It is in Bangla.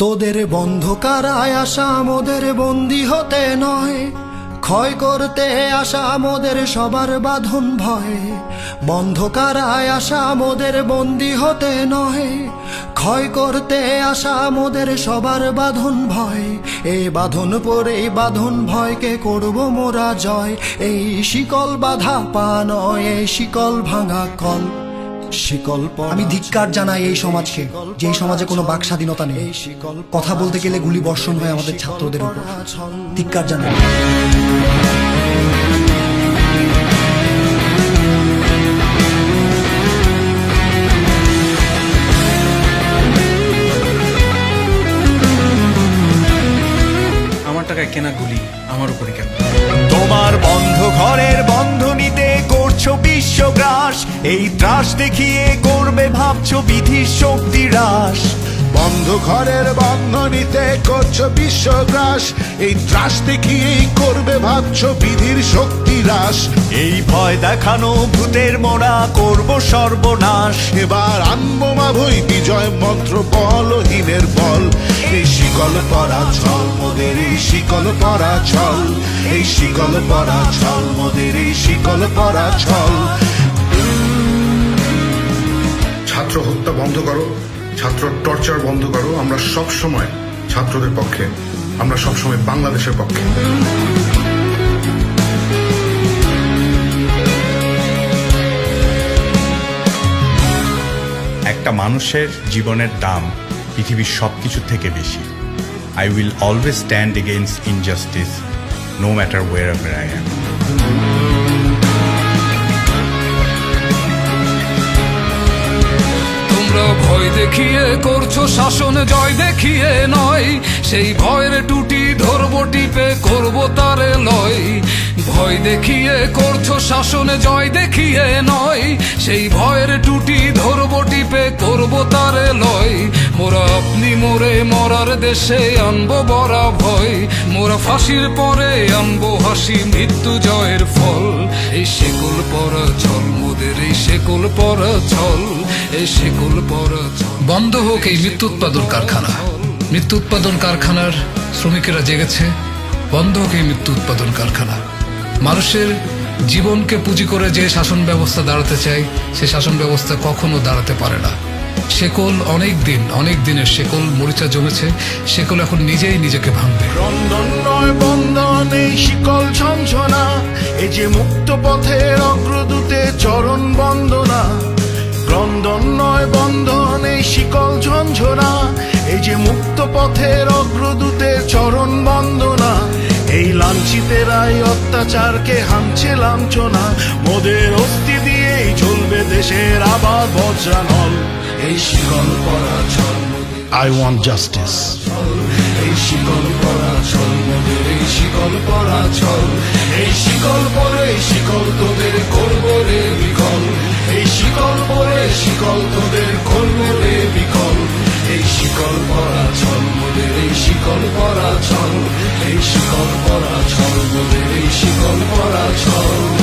তোদের বন্ধকারায় আসা মোদের বন্দি হতে নয়। ক্ষয় করতে আসা মোদের সবার বাঁধন ভয়। বন্ধকারায় আসা মোদের বন্দি হতে নয়। ক্ষয় করতে আসা মোদের সবার বাঁধন ভয়। এই বাঁধন পরে বাঁধন ভয়কে করব মোরা জয়। এই শিকল বাধা পা নয়, এই শিকল ভাঙা কল। আমি ধিক্কার জানাই এই সমাজকে যে সমাজে কোনো বাক স্বাধীনতা নেই। কথা বলতে গেলে গুলি বর্ষণ হয় আমাদের ছাত্রদের উপর। ধিক্কার জানাই। আমার টাকায় কেনা গুলি আমার উপরে কেন? তোমার বন্ধ ঘরের বন্ধনীতে করছ বিশ্বগ্রাস, এই ত্রাস দেখিয়ে করবে ভাবছ বিধির শক্তি হ্রাস। বন্ধ ঘরের বন্ধনীতে করছ বিশ্বগ্রাস, এই ত্রাস দেখিয়েই করবে ভাবছ বিধির শক্তি হ্রাস। এই ভয় দেখানো ভূতের মোড়া করব সর্বনাশ। এবার আনব মা বিজয় মন্ত্র বলহীনের বল। শিকল পরা ছল, মোদের এই শিকল পরা ছল। এই শিকল পরা ছল, মোদের এই শিকল পরা ছল। ছাত্র হত্যা বন্ধ করো, ছাত্র টর্চার বন্ধ করো, আমরা সব সময় ছাত্রদের পক্ষে, আমরা সব সময় বাংলাদেশের পক্ষে। একটা মানুষের জীবনের দাম পৃথিবীর সবকিছু থেকে বেশি। I will always stand against injustice, no matter wherever I am. ভয় দেখিয়ে করছ শাসন জয় দেখিয়ে নয় সেই ভয়ের টুটি ধরবো টিপে করব তারে লয় ভয় দেখিয়ে করছ শাসন, জয় দেখিয়ে নয়। সেই ভয়ের টুটি ধরবো, টিপে করব তারে লয়। মোরা আপনি মোরে মরার দেশে আনব বরা ভয়। মোরা ফাঁসির পরে আনব হাসি, মৃত্যু জয়ের ফল। এই শেকল পরা ছল মোদের এই শেকল পরা ছল এই শেকল পরা বন্ধ হোক এই মৃত্যু উৎপাদন কারখানা। মৃত্যু উৎপাদন কারখানার শ্রমিকেরা জেগেছে। বন্ধ হোক এই মৃত্যু উৎপাদন কারখানা। মানুষের জীবনকে পুঁজি করে যে শাসন ব্যবস্থা দাঁড়াতে চায়, সে শাসন ব্যবস্থা কখনো দাঁড়াতে পারে না। শেকল অনেক দিন, অনেক দিনের শেকল, মরিচা জমেছে, শেকল এখন নিজেই নিজেকে ভাঙবে। শিকল ঝঞ্ঝনা এই যে মুক্ত পথের অগ্রদূতে চরণ বন্দনা। ক্রন্দন নয় শিকল ঝঞ্ঝনা এই যে মুক্ত পথের অগ্রদূতে চরণ অত্যাচারকে হামছে লাঞ্ছনা মোদের অস্থি দিয়েই চলবে দেশের আবার বজ্রানল। এই শিকল পরা চল আই ওয়ান্ট জাস্টিস এই শিকল পরা চল মোদের। এই শিকল পরা চল। এই শিকল পরে শিকল তোদের করব রে বিকল। এই শিকল পরে শিকল তোদের করব রে বিকল। এই শিকল পরা চল মোদের। এই শিকল পরা শিকল পরা ছল মোদের এই শিকল পরা ছল